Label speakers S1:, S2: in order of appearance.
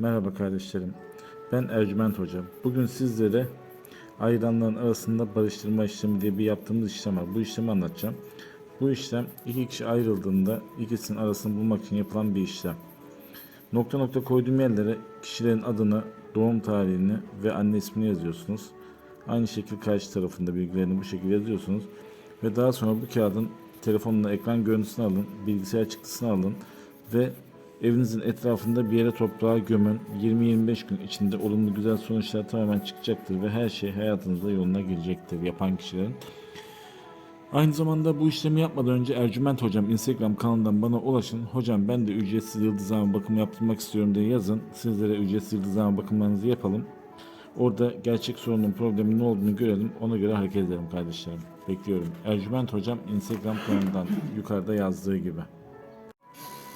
S1: Merhaba kardeşlerim. Ben Ercüment Hocam. Bugün sizlere ayranların arasında barıştırma işlemi diye bir yaptığımız işlem var. Bu işlemi anlatacağım. Bu işlem iki kişi ayrıldığında ikisinin arasını bulmak için yapılan bir işlem. Nokta nokta koyduğum yerlere kişilerin adını, doğum tarihini ve anne ismini yazıyorsunuz. Aynı şekilde karşı tarafında bilgilerini bu şekilde yazıyorsunuz. Ve daha sonra bu kağıdın telefonla ekran görüntüsünü alın, bilgisayar çıktısını alın ve evinizin etrafında bir yere toprağa gömün. 20-25 gün içinde olumlu güzel sonuçlar tamamen çıkacaktır ve her şey hayatınızda yoluna girecektir yapan kişilerin. Aynı zamanda bu işlemi yapmadan önce Ercüment Hocam Instagram kanalından bana ulaşın. Hocam ben de ücretsiz yıldızlama bakımı yaptırmak istiyorum diye yazın. Sizlere ücretsiz yıldızlama bakımlarınızı yapalım. Orada gerçek sorunun problemin ne olduğunu görelim. Ona göre hareket edelim kardeşlerim. Bekliyorum. Ercüment Hocam Instagram kanalından yukarıda yazdığı gibi.